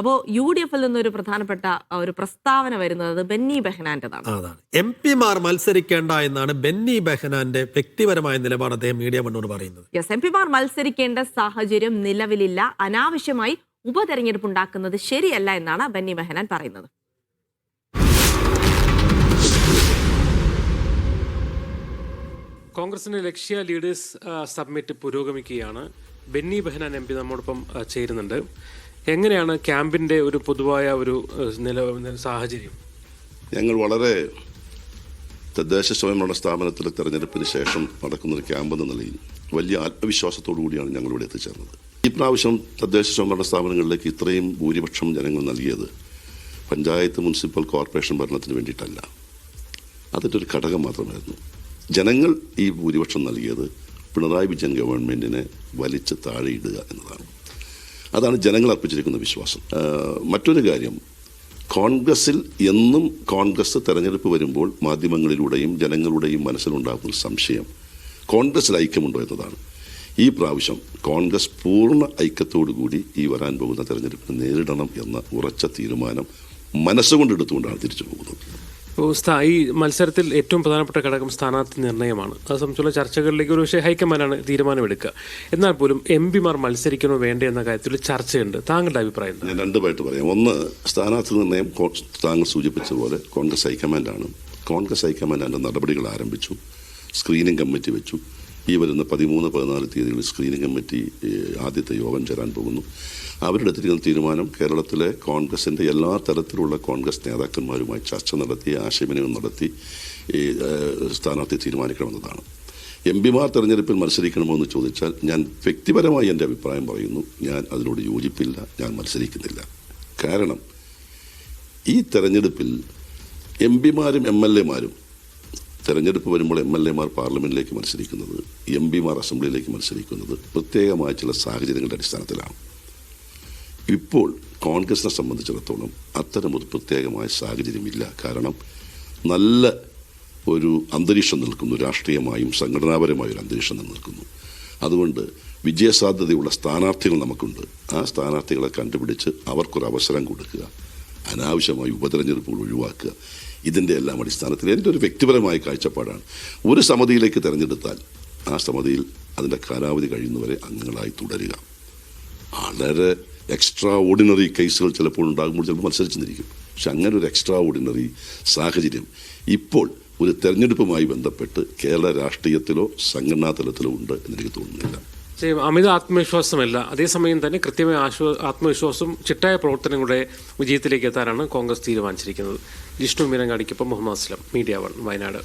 അപ്പോൾ U D എഫിൽ നിന്നൊരു പ്രധാനപ്പെട്ട ഒരു പ്രസ്താവന വരുന്നത് അത് ബെന്നി ബെഹനാന്റെതാണ് അതാണ്. എം പിമാർ മത്സരിക്കേണ്ട എന്നാണ് ബെന്നി ബെഹനാന്റെ വ്യക്തിപരമായ നിലപാട് അദ്ദേഹം മീഡിയ മണ്ണോട് പറയുന്നത്. യെസ് എം പിമാർ മത്സരിക്കേണ്ട സാഹചര്യം നിലവിലില്ല. അനാവശ്യമായി ഉപതെരഞ്ഞെടുപ്പ് ഉണ്ടാക്കുന്നത് ശരിയല്ല എന്നാണ് ബെന്നി ബെഹനാൻ പറയുന്നത്. കോൺഗ്രസിന്റെ ലക്ഷ്യ ലീഡേഴ്സ് സബ്മിറ്റ് പുരോഗമിക്കുകയാണ്. ബെന്നി ബെഹനാൻ എം പി നമ്മോടൊപ്പം ചേരുന്നുണ്ട്. എങ്ങനെയാണ് ക്യാമ്പിന്റെ ഒരു പൊതുവായ ഒരു നില സാഹചര്യം? ഞങ്ങൾ വളരെ തദ്ദേശ സ്വയംഭരണ സ്ഥാപനത്തിലെ തെരഞ്ഞെടുപ്പിന് ശേഷം നടക്കുന്ന ഒരു ക്യാമ്പ് എന്ന നിലയിൽ വലിയ ആത്മവിശ്വാസത്തോടു കൂടിയാണ് ഞങ്ങൾ ഇവിടെ എത്തിച്ചേർന്നത്. ഈ പ്രാവശ്യം തദ്ദേശ സ്വയംഭരണ സ്ഥാപനങ്ങളിലേക്ക് ഇത്രയും ഭൂരിപക്ഷം ജനങ്ങൾ നൽകിയത് പഞ്ചായത്ത് മുനിസിപ്പൽ കോർപ്പറേഷൻ ഭരണത്തിന് വേണ്ടിയിട്ടല്ല. അതിന്റെ ഒരു ഘടകം മാത്രമായിരുന്നു. ജനങ്ങൾ ഈ ഭൂരിപക്ഷം നൽകിയത് പിണറായി വിജയൻ ഗവൺമെന്റിനെ വലിച്ച് താഴെയിടുക എന്നതാണ്. അതാണ് ജനങ്ങൾ അർപ്പിച്ചിരിക്കുന്ന വിശ്വാസം. മറ്റൊരു കാര്യം കോൺഗ്രസിൽ എന്നും കോൺഗ്രസ് തെരഞ്ഞെടുപ്പ് വരുമ്പോൾ മാധ്യമങ്ങളിലൂടെയും ജനങ്ങളുടെയും മനസ്സിലുണ്ടാകുന്ന സംശയം കോൺഗ്രസ്സിൽ ഐക്യമുണ്ടോ എന്നതാണ്. ഈ പ്രാവശ്യം കോൺഗ്രസ് പൂർണ ഐക്യത്തോടുകൂടി ഈ വരാൻ പോകുന്ന തെരഞ്ഞെടുപ്പിനെ നേരിടണം എന്ന ഉറച്ച തീരുമാനം മനസ്സുകൊണ്ട് എടുത്തുകൊണ്ടാണ് തിരിച്ചു പോകുന്നത്. അപ്പോൾ സ്ഥാ- ഈ മത്സരത്തിൽ ഏറ്റവും പ്രധാനപ്പെട്ട ഘടകം സ്ഥാനാർത്ഥി നിർണയമാണ് അത് സംബന്ധിച്ചുള്ള ചർച്ചകളിലേക്ക് ഒരു പക്ഷേ ഹൈക്കമാൻഡാണ് തീരുമാനമെടുക്കുക. എന്നാൽ പോലും എം പിമാർ മത്സരിക്കണോ വേണ്ടേ എന്ന കാര്യത്തിൽ ചർച്ചയുണ്ട്. താങ്കളുടെ അഭിപ്രായം? ഞാൻ രണ്ടുമായിട്ട് പറയാം. ഒന്ന് സ്ഥാനാർത്ഥി നിർണയം താങ്കൾ സൂചിപ്പിച്ച പോലെ കോൺഗ്രസ് ഹൈക്കമാൻഡാണ്. കോൺഗ്രസ് ഹൈക്കമാൻഡ് അതിന്റെ നടപടികൾ ആരംഭിച്ചു. സ്ക്രീനിംഗ് കമ്മിറ്റി വെച്ചു. ഈ വരുന്ന പതിമൂന്ന് പതിനാല് തീയതികളിൽ സ്ക്രീനിംഗ് കമ്മിറ്റി ആദ്യത്തെ യോഗം ചേരാൻ പോകുന്നു. അവരെടുത്തിരിക്കുന്ന തീരുമാനം കേരളത്തിലെ കോൺഗ്രസിന്റെ എല്ലാ തരത്തിലുള്ള കോൺഗ്രസ് നേതാക്കന്മാരുമായി ചർച്ച നടത്തി ആശയവിനിമയം നടത്തി സ്ഥാനാർത്ഥി തീരുമാനിക്കണമെന്നതാണ്. എം പിമാർ തെരഞ്ഞെടുപ്പിൽ മത്സരിക്കണമോ എന്ന് ചോദിച്ചാൽ ഞാൻ വ്യക്തിപരമായി എന്റെ അഭിപ്രായം പറയുന്നു. ഞാൻ അതിനോട് യോജിപ്പില്ല. ഞാൻ മത്സരിക്കുന്നില്ല. കാരണം ഈ തെരഞ്ഞെടുപ്പിൽ എം പിമാരും എം എൽ എമാരും തെരഞ്ഞെടുപ്പ് വരുമ്പോൾ എം എൽ എമാർ പാർലമെന്റിലേക്ക് മത്സരിക്കുന്നത് എം പിമാർ അസംബ്ലിയിലേക്ക് മത്സരിക്കുന്നത് പ്രത്യേകമായ ചില സാഹചര്യങ്ങളുടെ അടിസ്ഥാനത്തിലാണ്. ഇപ്പോൾ കോൺഗ്രസിനെ സംബന്ധിച്ചിടത്തോളം അത്തരമൊരു പ്രത്യേകമായ സാഹചര്യമില്ല കാരണം നല്ല ഒരു അന്തരീക്ഷം നിൽക്കുന്നു. രാഷ്ട്രീയമായും സംഘടനാപരമായും ഒരു അന്തരീക്ഷം നിൽക്കുന്നു അതുകൊണ്ട് വിജയസാധ്യതയുള്ള സ്ഥാനാർത്ഥികൾ നമുക്കുണ്ട്. ആ സ്ഥാനാർത്ഥികളെ കണ്ടുപിടിച്ച് അവർക്കൊരു അവസരം കൊടുക്കുക. അനാവശ്യമായി ഉപതെരഞ്ഞെടുപ്പുകൾ ഒഴിവാക്കുക. ഇതിന്റെ എല്ലാം അടിസ്ഥാനത്തിൽ എന്റെ ഒരു വ്യക്തിപരമായ കാഴ്ചപ്പാടാണ്. ഒരു സമിതിയിലേക്ക് തിരഞ്ഞെടുത്താൽ ആ സമിതിയിൽ അതിന്റെ കാലാവധി കഴിയുന്നവരെ അംഗങ്ങളായി തുടരുക. വളരെ എക്സ്ട്രാ ഓർഡിനറി കേസുകൾ ചിലപ്പോൾ ഉണ്ടാകുമ്പോൾ ചിലപ്പോൾ മത്സരിച്ചെന്നിരിക്കും പക്ഷെ അങ്ങനെ ഒരു എക്സ്ട്രാ ഓർഡിനറി സാഹചര്യം ഇപ്പോൾ ഒരു തെരഞ്ഞെടുപ്പുമായി ബന്ധപ്പെട്ട് കേരള രാഷ്ട്രീയത്തിലോ സംഘടനാ തലത്തിലോ ഉണ്ട് എന്നെനിക്ക് തോന്നുന്നില്ല. പക്ഷേ അമിത ആത്മവിശ്വാസമല്ല. അതേസമയം തന്നെ കൃത്യമായ ആശ്വ ആത്മവിശ്വാസം ചിട്ടായ പ്രവർത്തനങ്ങളുടെ വിജയത്തിലേക്ക് എത്താനാണ് കോൺഗ്രസ് തീരുമാനിച്ചിരിക്കുന്നത്. ജിഷ്ണു മീനങ്ങാടിക്കൊപ്പം മുഹമ്മദ് അസ്ലം മീഡിയ വൺ വയനാട്.